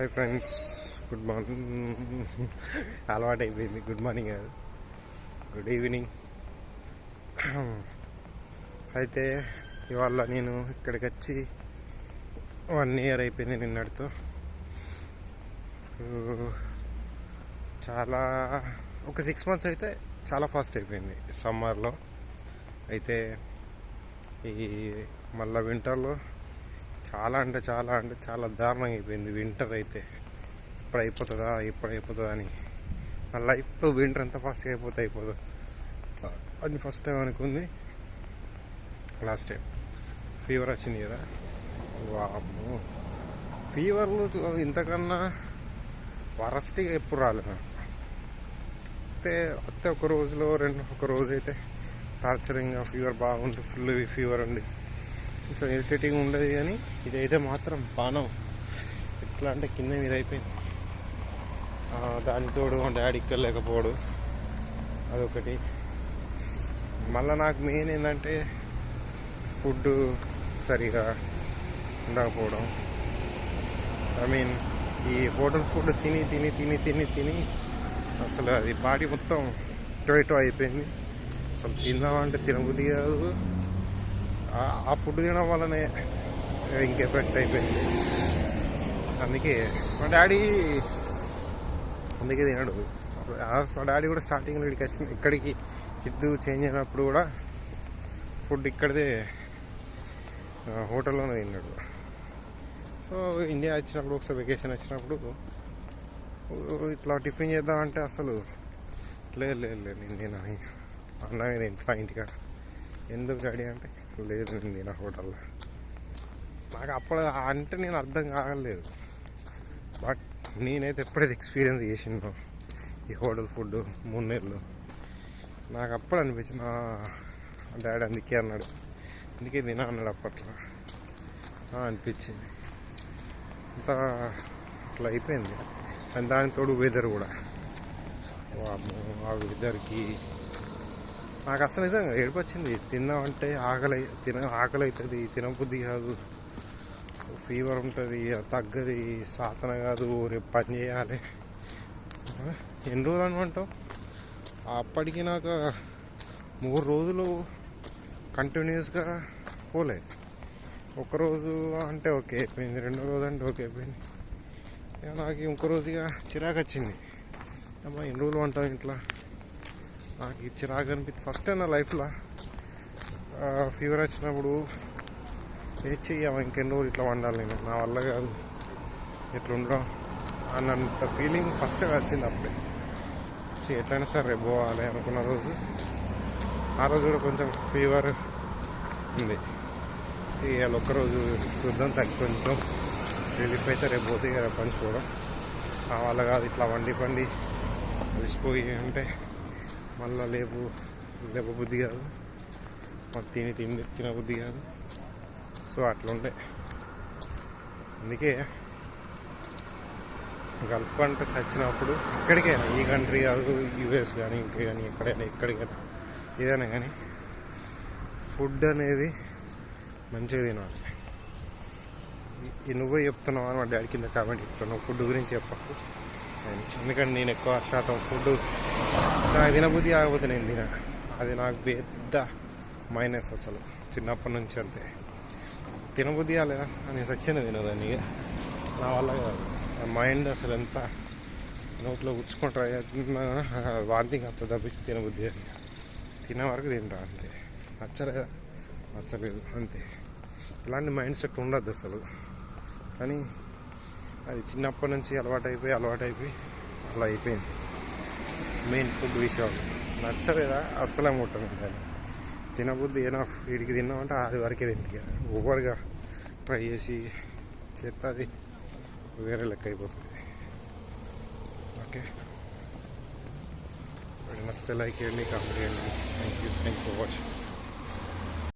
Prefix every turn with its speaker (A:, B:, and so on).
A: Hi friends good morning. అలవాటు అయిపోయింది good morning కాదు గుడ్ ఈవినింగ్. అయితే ఇవాళ నేను ఇక్కడికి వచ్చి వన్ ఇయర్ అయిపోయింది నిన్నటితో. చాలా ఒక సిక్స్ మంత్స్ అయితే చాలా ఫాస్ట్ అయిపోయింది సమ్మర్లో. అయితే ఈ మళ్ళీ వింటర్లో చాలా అంటే చాలా అంటే చాలా దారుణంగా అయిపోయింది వింటర్ అయితే. ఇప్పుడు అయిపోతుందా? ఇప్పుడు అయిపోతుందా అని. నా లైఫ్లో వింటర్ ఎంత ఫాస్ట్గా అయిపోతే అయిపోదు. అని ఫస్ట్ టైం అనుకుంది. లాస్ట్ టైం ఫీవర్ వచ్చింది కదా. వాము ఫీవర్లు ఇంతకన్నా వరస్ట్గా ఎప్పుడు రాలేదు నాకు. అయితే వస్తే ఒక రోజులో రెండు ఒక రోజు అయితే టార్చరింగ్గా ఫీవర్ బాగుంటుంది ఫుల్ ఫీవర్ ఉండి. కొంచెం ఇరిటేటింగ్ ఉండదు కానీ ఇదైతే మాత్రం పానం ఎట్లా అంటే కింద మీద అయిపోయింది. దానితోడు మా డాడీ ఇక్కడ అదొకటి. మళ్ళీ నాకు మెయిన్ ఏంటంటే ఫుడ్ సరిగా ఉండకపోవడం. ఐ మీన్ ఈ హోటల్ ఫుడ్ తిని తిని తిని తిని తిని అసలు అది బాడీ మొత్తం టొయిటో అయిపోయింది. అసలు తిందామంటే తినబుద్ధి కాదు. ఆ- ఫుడ్ తినడం వల్లనే ఇంక ఎఫెక్ట్ అయిపోయింది. అందుకే మా డాడీ అందుకే తినడు. మా డాడీ కూడా స్టార్టింగ్లో ఇక్కడికి వచ్చిన ఇక్కడికి ఇద్దు చేంజ్ అయినప్పుడు కూడా ఫుడ్ ఇక్కడిదే హోటల్లోనే తిన్నాడు. సో ఇండియా వచ్చినప్పుడు ఒకసారి వెకేషన్ వచ్చినప్పుడు ఇట్లా టిఫిన్ చేద్దామంటే అసలు లేదు లేదు లేదు నేను అన్నమే తింటా ఇంటికాడ. ఎందుకు డాడీ అంటే లేదు నేను తిన హోటల్లో. నాకు అప్పుడు అంటే నేను అర్థం కాగలేదు. బట్ నేనైతే ఎప్పుడైతే ఎక్స్పీరియన్స్ చేసినాను ఈ హోటల్ ఫుడ్ మూడు నెలలు నాకు అప్పుడు అనిపించింది డాడీ అందుకే అన్నాడు అందుకే తిన అన్నాడు అప్పట్లో. అనిపించింది. అంత అట్లా అయిపోయింది. అండ్ దాని తోడు వెదర్ కూడా. వామ్మో, ఆ వెదర్కి నాకు అసలు నిజంగా ఏడుపు వచ్చింది ఆకలి తిన ఆకలి అవుతుంది తినబుద్ధి కాదు. ఫీవర్ ఉంటుంది తగ్గది. సాతన కాదు. రేపు పని చేయాలి. ఎన్ని రోజులు అనుకుంటాం అప్పటికి నాకు మూడు రోజులు కంటిన్యూస్గా పోలే. ఒకరోజు అంటే ఓకే అయిపోయింది. రెండో రోజు అంటే ఓకే అయిపోయింది. ఇక నాకు ఇంకో రోజుగా చిరాకు వచ్చింది. అమ్మా ఎన్ని రోజులు ఉంటాం ఇంట్లో? నాకు ఈ చిరాకు అనిపించింది. ఫస్ట్ టైం నా లైఫ్లో ఫీవర్ వచ్చినప్పుడు ఏ చెయ్యమా ఇంకెన్ని రోజులు ఇట్లా వండాలి నేను. నా వల్ల కాదు. ఇట్లా ఉండడం అన్నంత ఫీలింగ్ ఫస్ట్ వచ్చింది అప్పుడే. ఛీ, ఎట్లయినా సరే రేపు పోవాలి అనుకున్న రోజు. ఆ రోజు కూడా కొంచెం ఫీవర్ ఉంది. ఇవాళ ఒక్కరోజు చూద్దాం తగ్గి కొంచెం రిలీఫ్ అయితే రేపు పోతే రేపు పంచుకోవడం. ఆ వల్ల కాదు ఇట్లా వండి పండి కలిసిపోయి అంటే మళ్ళీ లేపు లేపు బుద్ధి కాదు. మాకు తిని తిండి తిన బుద్ధి కాదు. సో అట్లుండే. అందుకే గల్ఫ్ కంట్రీస్ వచ్చినప్పుడు ఎక్కడికైనా ఈ కంట్రీ కాదు యూఎస్ కానీ ఇంకా కానీ ఎక్కడైనా ఎక్కడికైనా ఏదైనా కానీ ఫుడ్ అనేది మంచిగా తినాలి. ఈ నువ్వే చెప్తున్నావు అని మా డాడీ కింద కామెంట్ చెప్తున్నావు ఫుడ్ గురించి చెప్పకు. ఎందుకంటే నేను ఎక్కువ శాతం ఫుడ్ నాకు తినబుద్ధి కాకపోతే నేను తిన. అది నాకు పెద్ద మైనస్ అసలు. చిన్నప్పటి నుంచి అంతే. తినబుద్ధి కాలేదా? నేను సచ్చిన తినదాన్ని ఇక. నా వల్ల కాదు. మైండ్ అసలు ఎంత నోట్లో గుచ్చుకుంటా వాంతింగ్ అంత తప్పించి తినబుద్ధి కాదు తినే వరకు తింటా అంతే. నచ్చలేదా? నచ్చలేదు. అంతే. ఇలాంటి మైండ్ సెట్ ఉండద్దు అసలు. కానీ అది చిన్నప్పటి నుంచి అలవాటైపోయి అలవాటైపోయి అలవాటు అయిపోయి అలా అయిపోయింది. మెయిన్ ఫుడ్ విషయం. నచ్చలేదా? అస్సలే ముట్టను దాన్ని తినబుద్ధి ఏనా? వీడికి తిన్నామంటే అది వరకే తింటే ఓవర్గా ట్రై చేసి చేస్తే అది వేరే లెక్క అయిపోతుంది. ఓకే. నచ్చితే లైక్ చేయండి కామెంట్ చేయండి. Thank you thank for watching